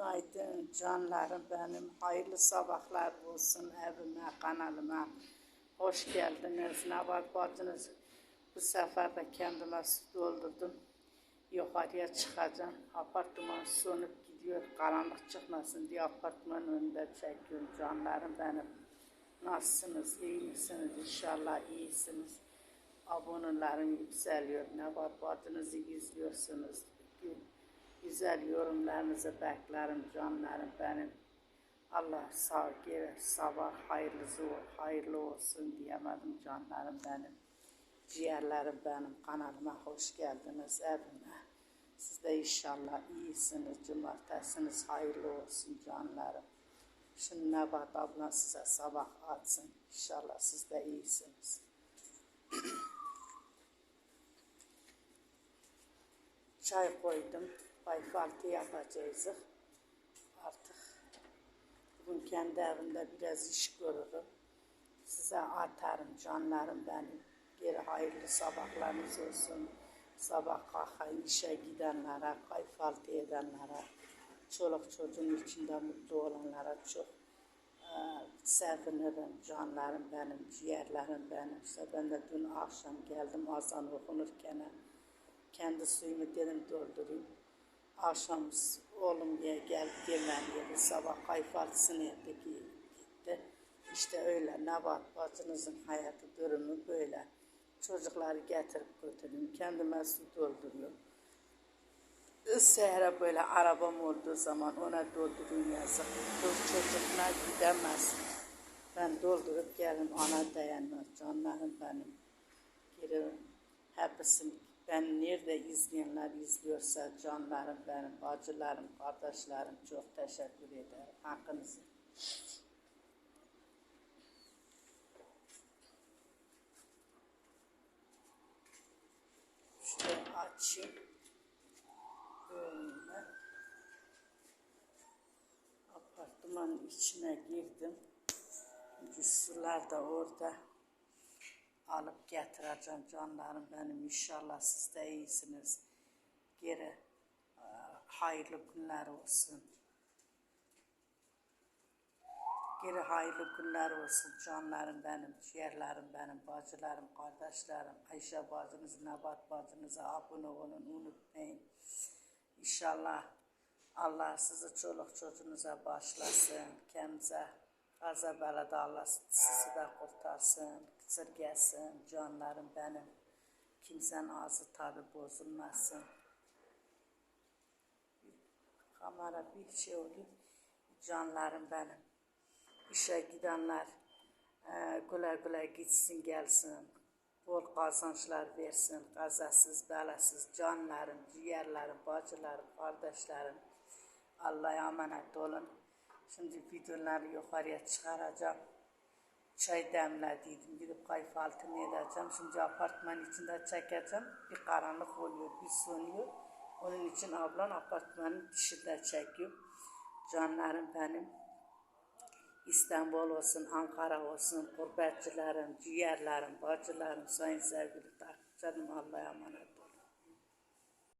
Günaydın canlarım benim. Hayırlı sabahlar olsun evime, kanalıma. Hoş geldiniz. Ne var bacınız? Bu sefer de kendime su doldurdum. Yukarıya çıkacağım. Apartman sonup gidiyor. Karanlık çıkmasın diye apartmanın önünde çekiyorum canlarım benim. Nasılsınız? İyi misiniz? İnşallah iyisiniz. Abonelerim yükseliyor. Ne var bacınızı izliyorsunuz. Güzel yorumlarınızı beklerim canlarım benim. Allah sağ gele sabah hayırlısı hayırlı olsun diyemedim canlarım benim. Ciğerlerim benim kanalıma hoş geldiniz evime. Siz de inşallah iyisiniz. Cumartesiniz hayırlı olsun canlarım. Şimdi Nebat abla size sabah atsın. İnşallah siz de iyisiniz. Çay koydum. Bayfaltı yapacağız artık. Bugün kendi evimde biraz iş görürüm. Size atarım canlarım benim. Geri hayırlı sabahlarınız olsun. Sabah kalkayım işe gidenlere, kayfaltı edenlere, çoluk çocuğun içinde mutlu olanlara çok e, sevinirim canlarım benim, ciğerlerim benim. İşte ben de dün akşam geldim azan okunurken kendi suyumu dedim doldurayım. Akşam oğlum ya gel gelmem dedi. Sabah kayfaltısını yaptı gitti. İşte öyle Nebat bacınızın hayatı durumu böyle. Çocukları getirip götürdüm. Kendime su dolduruyorum. Sehre böyle arabam olduğu zaman ona dolduruyorum yazık. Çocuklar gidemez. Ben doldurup gelin ona dayanmaz. Canlarım benim. Geri hepsini ben nerede izleyenler izliyorsa canlarım benim, bacılarım, kardeşlerim çok teşekkür ederim. Hakkınızı. İşte açayım. Böyle. Apartmanın içine girdim. Cüssüler de orada alıp getireceğim canlarım benim. İnşallah siz de iyisiniz. Geri e, hayırlı günler olsun. Geri hayırlı günler olsun canlarım benim, ciğerlerim benim, bacılarım, kardeşlerim, Ayşe bacınız, Nebat bacınıza abone olun, unutmayın. İnşallah Allah sizi çoluk çocuğunuza başlasın, kendinize belada Allah sizi de kurtarsın, esirgesin canlarım benim. Kimsenin ağzı tadı bozulmasın. Kamera bir şey oluyor. Canlarım benim. İşe gidenler e, güle güle gitsin gelsin. Bol kazançlar versin. Kazasız belasız canlarım, ciğerlerim, bacılarım, kardeşlerim. Allah'a emanet olun. Şimdi videoları yukarıya çıkaracağım çay demlediydim. Gidip kayfaltını edeceğim. Şimdi apartman içinde çekeceğim. Bir karanlık oluyor, bir sönüyor. Onun için ablan apartmanın dışında çekiyor. Canlarım benim. İstanbul olsun, Ankara olsun, gurbetçilerim, ciğerlerim, bacılarım, sayın sevgili takipçilerim Allah'a emanet